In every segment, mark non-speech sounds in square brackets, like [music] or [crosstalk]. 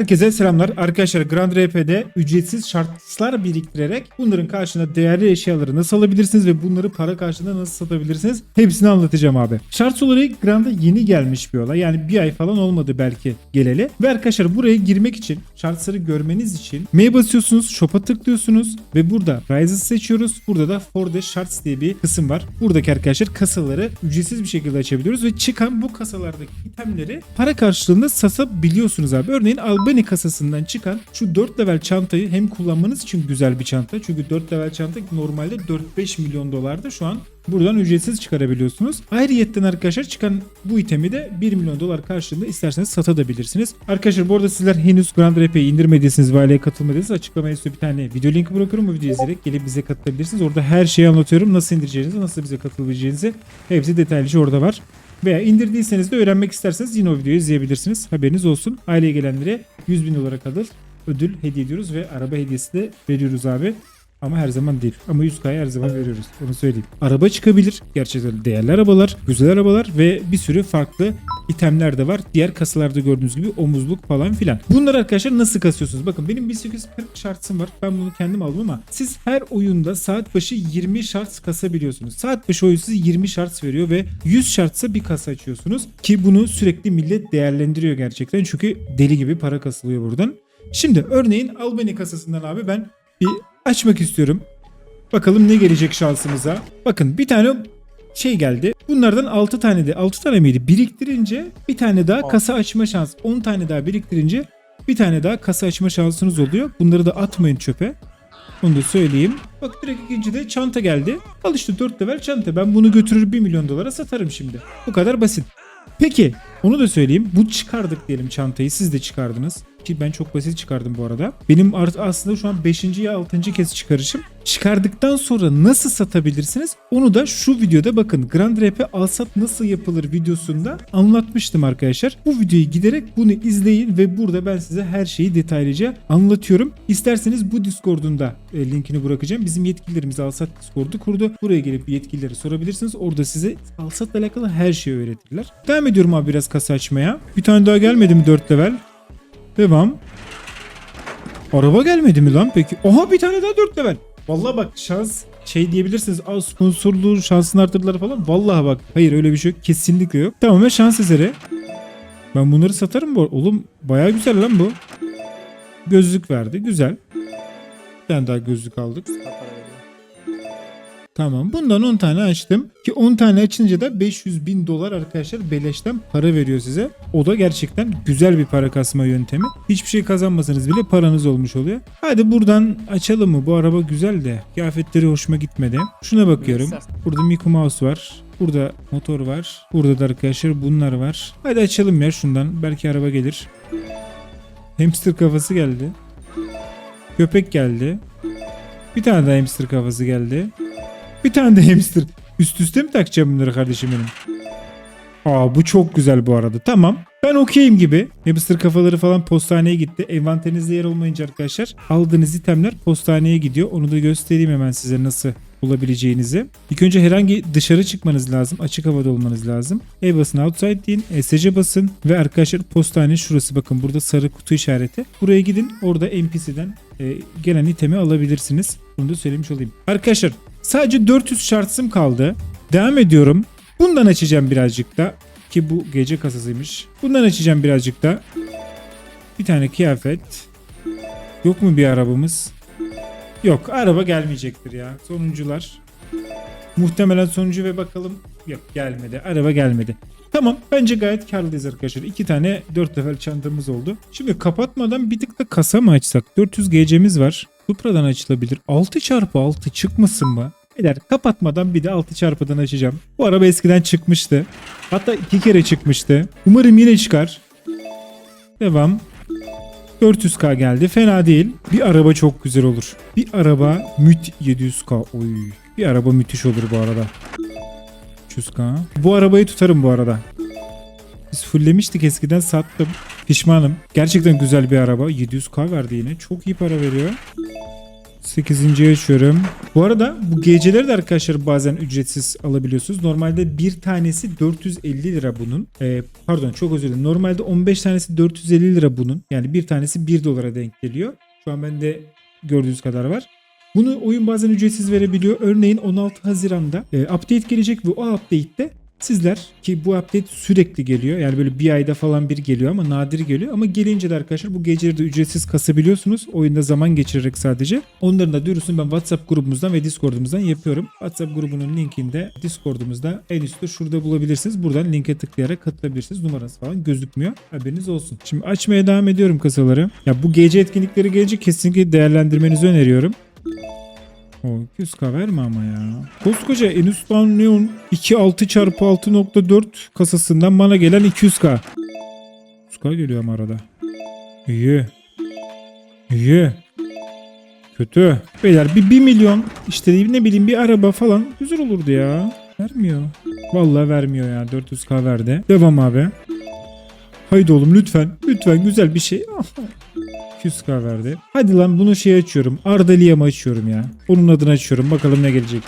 Herkese selamlar. Arkadaşlar Grand RP'de ücretsiz şartlar biriktirerek bunların karşılığında değerli eşyaları nasıl alabilirsiniz ve bunları para karşılığında nasıl satabilirsiniz? Hepsini anlatacağım abi. Şarts olayı Grand'a yeni gelmiş bir olay. Yani bir ay falan olmadı belki geleli. Ve arkadaşlar buraya girmek için şartları görmeniz için M'ye basıyorsunuz, shop'a tıklıyorsunuz ve burada Rise'ı seçiyoruz. Burada da For the Shards diye bir kısım var. Buradaki arkadaşlar kasaları ücretsiz bir şekilde açabiliyoruz ve çıkan bu kasalardaki itemleri para karşılığında satabiliyorsunuz abi. Örneğin Albany kasasından çıkan şu 4 level çantayı hem kullanmanız için güzel bir çanta. Çünkü 4 level çanta normalde 4-5 milyon dolarda şu an buradan ücretsiz çıkarabiliyorsunuz. Ayrıyetten arkadaşlar çıkan bu itemi de 1 milyon dolar karşılığında isterseniz satabilirsiniz. Arkadaşlar bu arada sizler henüz Grand RP'yi indirmediyseniz ve aileye katılmadıysanız açıklamaya size bir tane video linki bırakıyorum. Bu videoyu izleyerek gelip bize katılabilirsiniz. Orada her şeyi anlatıyorum. Nasıl indireceğinizi, nasıl bize katılabileceğinizi hepsi detaylıca orada var. Veya indirdiyseniz de öğrenmek isterseniz yine o videoyu izleyebilirsiniz. Haberiniz olsun. Aileye gelenlere 100 bin dolara kadar ödül hediye ediyoruz ve araba hediyesi de veriyoruz abi. Ama her zaman değil. Ama 100K'ya her zaman veriyoruz. Onu söyleyeyim. Araba çıkabilir. Gerçekten değerli arabalar, güzel arabalar ve bir sürü farklı itemler de var. Diğer kasalarda gördüğünüz gibi omuzluk falan filan. Bunları arkadaşlar nasıl kasıyorsunuz? Bakın benim 1840 şartsım var. Ben bunu kendim aldım ama siz her oyunda saat başı 20 şarts kasabiliyorsunuz. Saat başı oyun size 20 şarts veriyor ve 100 şartsa bir kasa açıyorsunuz. Ki bunu sürekli millet değerlendiriyor gerçekten. Çünkü deli gibi para kasılıyor buradan. Şimdi örneğin Albany kasasından abi ben bir açmak istiyorum. Bakalım ne gelecek şansımıza. Bakın bir tane şey geldi. Bunlardan 6 tane de 6 tane miydi? Biriktirince bir tane daha kasa açma şansı. 10 tane daha biriktirince bir tane daha kasa açma şansınız oluyor. Bunları da atmayın çöpe. Onu da söyleyeyim. Bak direkt ikinci de çanta geldi. Al işte 4 level çanta. Ben bunu götürür 1 milyon dolara satarım şimdi. Bu kadar basit. Peki onu da söyleyeyim. Bu çıkardık diyelim çantayı. Siz de çıkardınız. Ki ben çok basit çıkardım bu arada. Benim aslında şu an 5. ya 6. kez çıkarışım. Çıkardıktan sonra nasıl satabilirsiniz? Onu da şu videoda bakın Grand RP alsat nasıl yapılır videosunda anlatmıştım arkadaşlar. Bu videoyu giderek bunu izleyin ve burada ben size her şeyi detaylıca anlatıyorum. İsterseniz bu Discord'un da e, linkini bırakacağım. Bizim yetkililerimiz alsat Discord'u kurdu. Buraya gelip yetkilileri sorabilirsiniz. Orada size alsatla alakalı her şeyi öğretirler. Devam ediyorum abi biraz kasa açmaya. Bir tane daha gelmedi mi 4 level? Devam. Araba gelmedi mi lan peki? Oha bir tane daha 4 level. Vallahi bak şans şey diyebilirsiniz. Aa sponsorluğu şansını arttırdılar falan. Vallahi bak. Hayır öyle bir şey yok. Kesinlikle yok. Tamamen şans eseri. Ben bunları satarım bu. Oğlum baya güzel lan bu. Gözlük verdi. Güzel. Bir tane daha gözlük aldık. Tamam. Bundan 10 tane açtım. Ki 10 tane açınca da 500 bin dolar arkadaşlar beleşten para veriyor size. O da gerçekten güzel bir para kasma yöntemi. Hiçbir şey kazanmasanız bile paranız olmuş oluyor. Hadi buradan açalım mı? Bu araba güzel de kıyafetleri hoşuma gitmedi. Şuna bakıyorum. Burada Mickey Mouse var. Burada motor var. Burada da arkadaşlar bunlar var. Hadi açalım ya şundan. Belki araba gelir. Hamster kafası geldi. Köpek geldi. Bir tane daha hamster kafası geldi. Bir tane de hamster. Üst üste mi takacağım bunları kardeşim benim? Aa bu çok güzel bu arada. Tamam. Ben okeyim gibi. Hamster kafaları falan postaneye gitti. Envanterinizde yer olmayınca arkadaşlar aldığınız itemler postaneye gidiyor. Onu da göstereyim hemen size nasıl bulabileceğinizi. İlk önce herhangi dışarı çıkmanız lazım. Açık havada olmanız lazım. E basın outside deyin. ESC basın. Ve arkadaşlar postane şurası bakın. Burada sarı kutu işareti. Buraya gidin. Orada NPC'den e, gelen itemi alabilirsiniz. Bunu da söylemiş olayım. Arkadaşlar sadece 400 şartsım kaldı. Devam ediyorum. Bundan açacağım birazcık da. Ki bu gece kasasıymış. Bundan açacağım birazcık da. Bir tane kıyafet. Yok mu bir arabamız? Yok araba gelmeyecektir ya. Sonuncular. Muhtemelen sonuncu ve bakalım. Yok gelmedi. Araba gelmedi. Tamam bence gayet karlıyız arkadaşlar. İki tane 4 level çantamız oldu. Şimdi kapatmadan bir tık da kasa mı açsak? 400 GC'miz var. Supra'dan açılabilir. 6 çarpı 6 çıkmasın mı? Beyler kapatmadan bir de 6 çarpıdan açacağım. Bu araba eskiden çıkmıştı. Hatta iki kere çıkmıştı. Umarım yine çıkar. Devam. 400k geldi. Fena değil. Bir araba çok güzel olur. Bir araba müt 700k. Oy. Bir araba müthiş olur bu arada. 300k. Bu arabayı tutarım bu arada. Biz fulllemiştik eskiden sattım. Pişmanım. Gerçekten güzel bir araba. 700k verdi yine. Çok iyi para veriyor. 8. açıyorum. Bu arada bu geceleri de arkadaşlar bazen ücretsiz alabiliyorsunuz. Normalde bir tanesi 450 lira bunun. Ee, pardon çok özür dilerim. Normalde 15 tanesi 450 lira bunun. Yani bir tanesi 1 dolara denk geliyor. Şu an bende gördüğünüz kadar var. Bunu oyun bazen ücretsiz verebiliyor. Örneğin 16 Haziran'da e, update gelecek ve o update'te sizler ki bu update sürekli geliyor. Yani böyle bir ayda falan bir geliyor ama nadir geliyor. Ama gelince de arkadaşlar bu geceleri de ücretsiz kasabiliyorsunuz. Oyunda zaman geçirerek sadece. Onların da duyurusunu ben WhatsApp grubumuzdan ve Discord'umuzdan yapıyorum. WhatsApp grubunun linkini de Discord'umuzda en üstte şurada bulabilirsiniz. Buradan linke tıklayarak katılabilirsiniz. Numarası falan gözükmüyor. Haberiniz olsun. Şimdi açmaya devam ediyorum kasaları. Ya bu gece etkinlikleri gelince kesinlikle değerlendirmenizi öneriyorum. O 200k verme ama ya. Koskoca Enustan Neon 2.6 çarpı 6.4 kasasından bana gelen 200k. 200k geliyor ama arada. İyi. İyi. Kötü. Beyler bir 1 milyon işte ne bileyim bir araba falan güzel olurdu ya. Vermiyor. Vallahi vermiyor ya. 400k verdi. Devam abi. Haydi oğlum lütfen. Lütfen güzel bir şey. [laughs] 200k verdi. Hadi lan bunu şey açıyorum. Arda Liam'ı açıyorum ya. Onun adını açıyorum. Bakalım ne gelecek.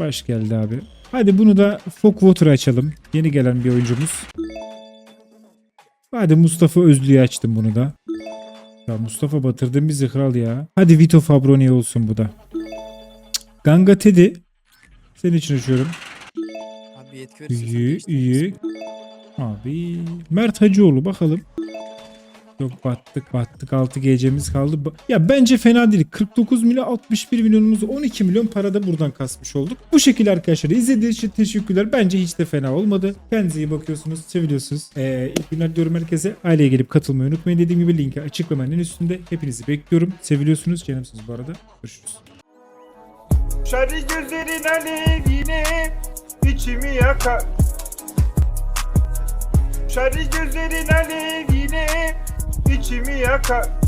Baş geldi abi. Hadi bunu da Fogwater açalım. Yeni gelen bir oyuncumuz. Hadi Mustafa Özlü'yü açtım bunu da. Ya Mustafa batırdın bizi kral ya. Hadi Vito Fabroni olsun bu da. Ganga Teddy. Senin için açıyorum. Abi yetki. Abi Mert Hacıoğlu bakalım. Yok battık battık 6 gecemiz kaldı. Ya bence fena değil. 49 milyon 61 milyonumuzu 12 milyon parada buradan kasmış olduk. Bu şekilde arkadaşlar izlediğiniz için teşekkürler. Bence hiç de fena olmadı. Kendinize iyi bakıyorsunuz. Seviliyorsunuz. Ee, ilk günler diyorum herkese. Aileye gelip katılmayı unutmayın. Dediğim gibi linki açıklamanın üstünde. Hepinizi bekliyorum. Seviliyorsunuz. Canımsınız bu arada. Görüşürüz. Şarı gözlerin alevine içimi yakar Şarı gözlerin alevine içimi yakar